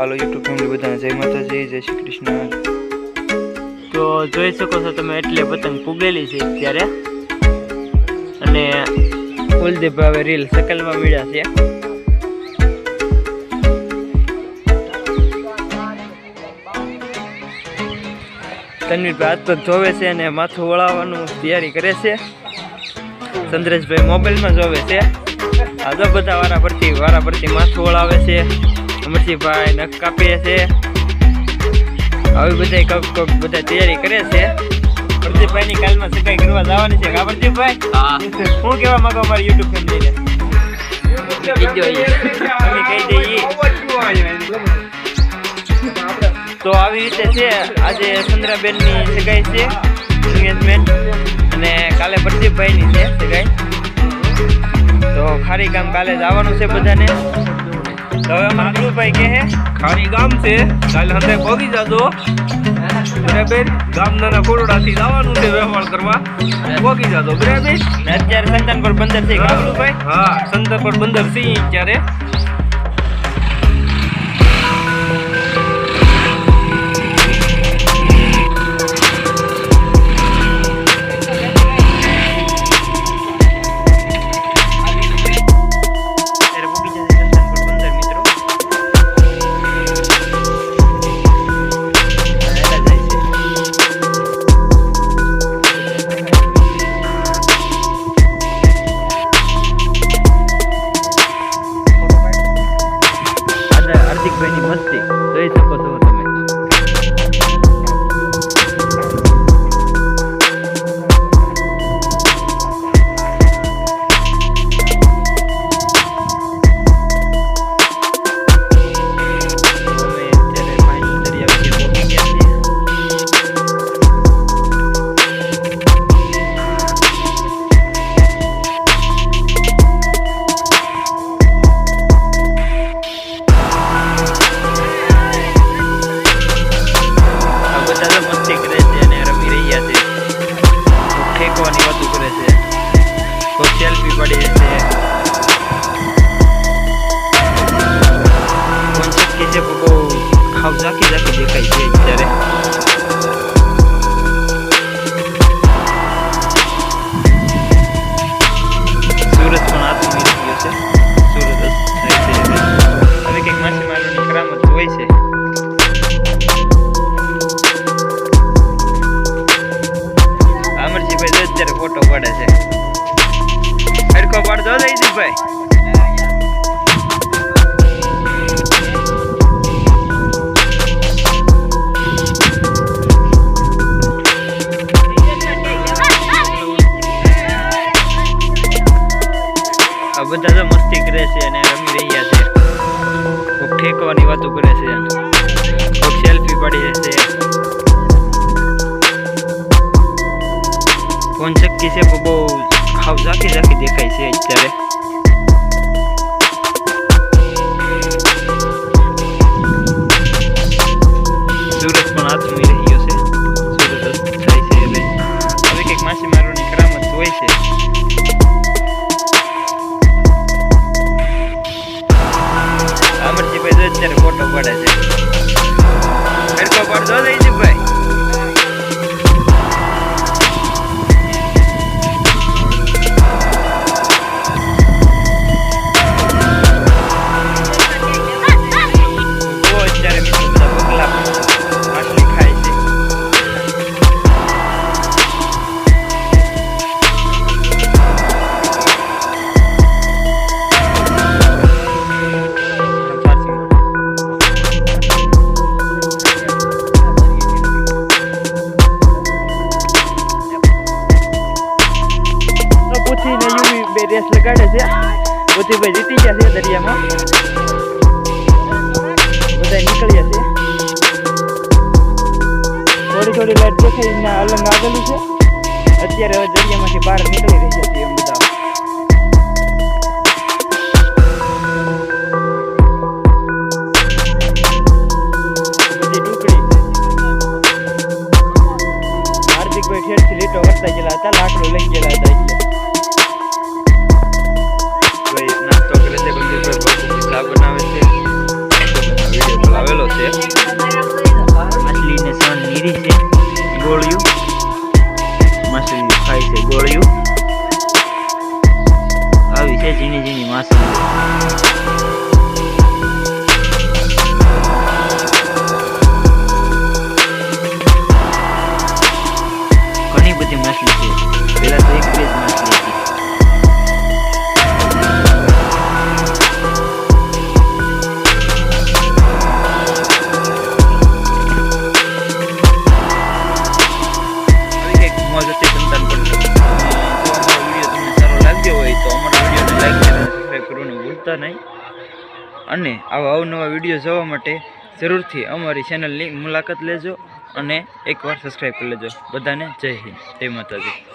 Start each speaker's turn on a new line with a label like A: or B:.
A: હાલો YouTube family બધાને જય માતાજી, જય શ્રી કૃષ્ણ.
B: તો જોઈ શકો છો તમે એટલે પતંગ પૂગેલી છે અત્યારે. અને કુલદીપભાઈ હવે રીલ સકલમાં મળ્યા છે. તન્વીરભાઈ હાથ પગ જોવે છે અને માથું વળાવવાનું તૈયારી કરે છે. ચંદ્રેશભાઈ મોબાઈલમાં જોવે છે. આ બધા વારા પરથી વારા પરથી માથું વળાવે છે. અમરજીભાઈ નખ કાપીએ છે. આવી બધા કપ કપ બધા તૈયારી કરે છે. પ્રદીપભાઈ ની કાલમાં સગાઈ કરવા જવાની છે. કા પ્રદીપભાઈ હું. કેવા માંગો મારી યુટ્યુબ ફેમિલીને? અમે કહી દઈએ. તો આવી રીતે છે. આજે ચંદ્રાબેનની સગાઈ છે એન્ગેજમેન્ટ અને કાલે પ્રદીપભાઈ ની છે સગાઈ. તો ખારી ગામ કાલે જવાનું છે બધાને. તો હવે અમારા ગુરુભાઈ કહે
C: ખારી ગામ છે કાલે હંતે પહોંચી જાજો. બરાબર ગામના કોરોડાથી જવાનું છે વ્યવહાર કરવા. ભોગી જાજો. બરાબર?
B: ને અત્યારે સંતાન પર બંદર છે કા ભાઈ
C: હા સંતપર બંદર અત્યારે
B: અત્યારે. હોય છે. અત્યારે ફોટો પડે છે. હરખો પાડતો જયદીપભાઈ બધા તો મસ્તી કરે છે અને રમી રહ્યા છે. કોક ઠેકવાની વાતો કરે છે સેલ્ફી પાડી છે ફોન ચક્કી છે? બહુ હાવ ઝાંકી ઝાંકી દેખાય છે અત્યારે. અત્યારે ફોટો પડે છે. હરકો પાડજો જયદીપભાઈ બહુ બે રેસ લગાડે છે. પોતીભાઈ જીતી ગયા છે દરિયામાં. બધા નીકળ્યા છે. થોડી થોડી લાઈટ દેખાઈ અલંગ આવેલું છે. અત્યારે હવે દરિયામાંથી બહાર નીકળી રહ્યા છે માછલી ઘણી બધી માછલી છે પહેલા તો એક બે જ માછલી ભૂલતા નહીં. અને આવા અવનવા વીડિયો જોવા માટે જરૂરથી અમારી ચેનલની મુલાકાત લેજો અને એકવાર સબસ્ક્રાઈબ કરી લેજો. બધાને જય હિન્દ. જય માતાજી.